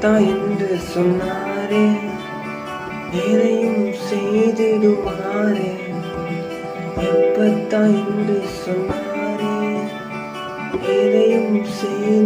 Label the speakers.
Speaker 1: எப்பத்தான் என்று சொன்னாரே. எதையும் செய்திடுவாரே. எப்பத்தான் என்று சொன்னாரே. எதையும் செய்திடுவாரே